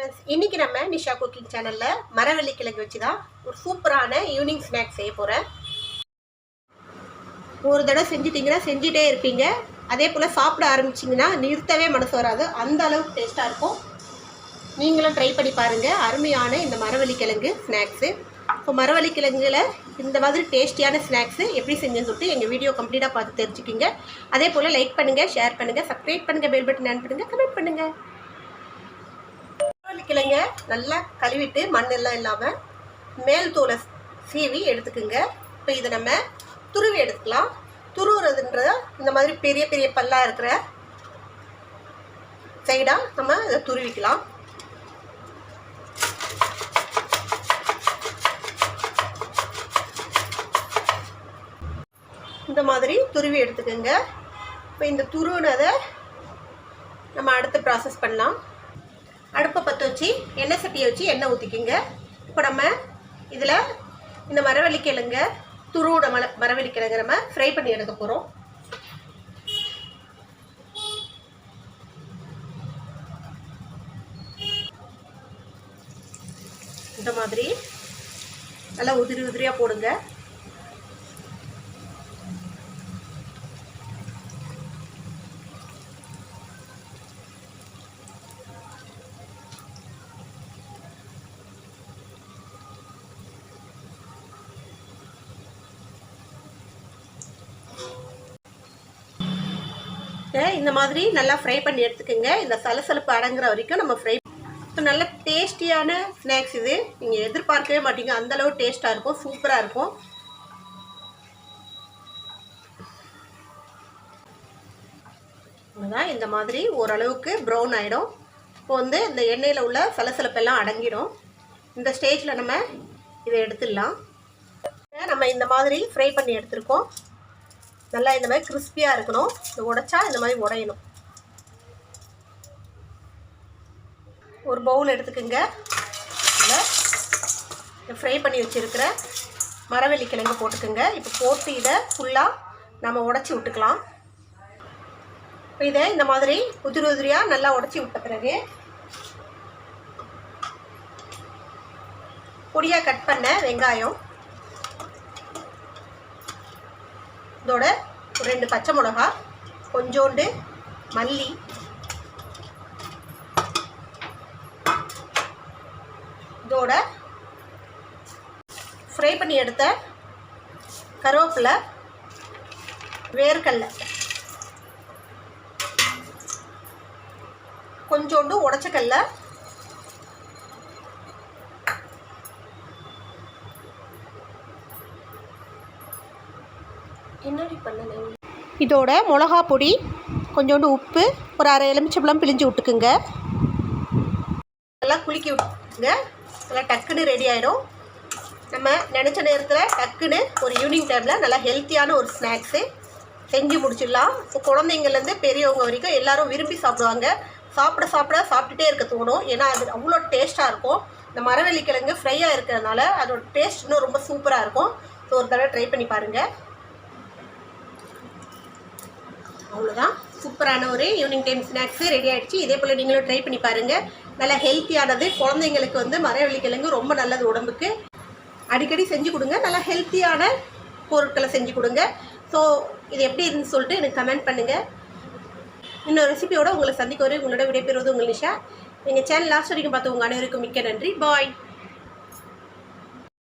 Friends இன்றைக்கி நம்ம Nisha cooking சேனலில் மரவள்ளி கிழங்கு வச்சு தான் ஒரு சூப்பரான ஈவினிங் ஸ்நாக்ஸ் செய்ய போகிறேன் ஒரு தடவை செஞ்சிட்டிங்கன்னா செஞ்சுட்டே இருப்பீங்க. அதே போல் சாப்பிட ஆரம்பிச்சிங்கன்னா நிறுத்தவே மனசு வராது. அந்த அளவுக்கு டேஸ்ட்டாக இருக்கும். நீங்களும் ட்ரை பண்ணி பாருங்கள் அருமையான இந்த மரவள்ளி கிழங்கு ஸ்நாக்ஸு இப்போ மரவள்ளி கிழங்குல இந்த மாதிரி டேஸ்டியான ஸ்நாக்ஸு எப்படி செஞ்சேன்னு சொல்லிட்டு எங்கள் வீடியோ கம்ப்ளீட்டாக பார்த்து தெரிஞ்சுக்கிங்க. அதே போல் லைக் பண்ணுங்கள் ஷேர் பண்ணுங்கள் சப்ஸ்கிரைப் பண்ணுங்கள் பெல் பட்டன் ஆன் பண்ணுங்கள் கமெண்ட் பண்ணுங்கள் கிழங்க நல்லா கழுவிட்டு மண்ணெல்லாம் இல்லாமல் மேல் தூளை சீவி எடுத்துக்குங்க. இப்போ இதை நம்ம துருவி எடுத்துக்கலாம். துருவுறதுன்ற இந்த மாதிரி பெரிய பெரிய பல்லாக இருக்கிற சைடாக நம்ம இதை துருவிக்கலாம். இந்த மாதிரி துருவி எடுத்துக்கோங்க. இப்போ இந்த துருவினதை நம்ம அடுத்து ப்ராசஸ் பண்ணலாம். அடுப்பை பற்ற வச்சு எண்ணெய் சட்டியை வச்சு எண்ணெய் ஊற்றிக்கிங்க இப்போ நம்ம இதில் இந்த மரவள்ளி கிழங்க துருவோட மர மரவள்ளி கிழங்கு நம்ம ஃப்ரை பண்ணி எடுக்க போகிறோம் இந்த மாதிரி நல்லா உதிரி உதிரியாக போடுங்க. இந்த மாதிரி நல்லா ஃப்ரை பண்ணி எடுத்துக்கோங்க. இந்த சலசலப்பு அடங்குற வரைக்கும் நம்ம ஃப்ரை ஸோ நல்ல டேஸ்டியான ஸ்நாக்ஸ் இது. நீங்கள் எதிர்பார்க்கவே மாட்டீங்க. அந்தளவு டேஸ்ட்டாக இருக்கும். சூப்பராக இருக்கும். அதான் இந்த மாதிரி ஓரளவுக்கு ப்ரௌன் ஆகிடும் இப்போ வந்து இந்த எண்ணெயில் உள்ள சலசலப்பெல்லாம் அடங்கிடும். இந்த ஸ்டேஜில் நம்ம இதை எடுத்துடலாம். நம்ம இந்த மாதிரி ஃப்ரை பண்ணி எடுத்துருக்கோம். நல்லா இந்த மாதிரி கிறிஸ்பியாக இருக்கணும். இது உடைச்சா இந்த மாதிரி உடையணும். ஒரு பவுல் எடுத்துக்கோங்க. இதில் ஃப்ரை பண்ணி வச்சுருக்கிற மரவள்ளி கிழங்கு போட்டுக்கோங்க. இப்போ போட்டு இதை ஃபுல்லாக நம்ம உடச்சி விட்டுக்கலாம். இப்போ இதை இந்த மாதிரி உதிரி உதிரியாக நல்லா உடச்சி விட்ட பிறகு பொடியாக கட் பண்ண வெங்காயம் இதோட ஒரு ரெண்டு பச்சை மிளகா கொஞ்சோண்டு மல்லி. இதோட ஃப்ரை பண்ணி எடுத்த கருவேப்பிலை வேர்க்கடலை. கொஞ்சோண்டு உடச்சக்கல்ல என்னடி பண்ணல இதோட மிளகா பொடி கொஞ்சோண்டு உப்பு ஒரு அரை எலுமிச்சப்பழம் பிழிஞ்சு விட்டுக்குங்க. நல்லா குளிக்க விட்டுங்க நல்லா டக்குன்னு ரெடி ஆயிடும். நம்ம நினச்ச நேரத்தில் டக்குன்னு ஒரு ஈவினிங் டைமில் நல்லா ஹெல்த்தியான ஒரு ஸ்நாக்ஸு செஞ்சு முடிச்சிடலாம். இப்போ குழந்தைங்கள்லேருந்து பெரியவங்க வரைக்கும் எல்லாரும் விரும்பி சாப்பிடுவாங்க. சாப்பிட சாப்பிட சாப்பிட்டுட்டே இருக்க தோணும். ஏன்னா அது அவ்வளோ டேஸ்ட்டாக இருக்கும். இந்த மரவள்ளி கிழங்கு ஃப்ரையாக இருக்கிறதுனால அதோட டேஸ்ட் இன்னும் ரொம்ப சூப்பராக இருக்கும். ஸோ ஒரு தடவை ட்ரை பண்ணி பாருங்கள் அவ்வளோதான் சூப்பரான ஒரு ஈவினிங் டைம் ஸ்நாக்ஸு ரெடி ஆகிடுச்சு இதே போல் நீங்களும் ட்ரை பண்ணி பாருங்கள் நல்லா ஹெல்த்தியானது குழந்தைங்களுக்கு வந்து மரவள்ளி கிழங்கு ரொம்ப நல்லது உடம்புக்கு. அடிக்கடி செஞ்சு கொடுங்க. நல்லா ஹெல்த்தியான பொருட்களை செஞ்சு கொடுங்க. ஸோ இது எப்படி இருந்துன்னு சொல்லிட்டு எனக்கு கமெண்ட் பண்ணுங்கள் இன்னொரு ரெசிபியோட உங்களை சந்திக்க வரை உங்களோட விடைபெறுவது உங்கள் நிஷா. எங்கள் சேனல் லாஸ்ட் வரைக்கும் பார்த்து உங்கள் அனைவருக்கும் மிக்க நன்றி. பாய்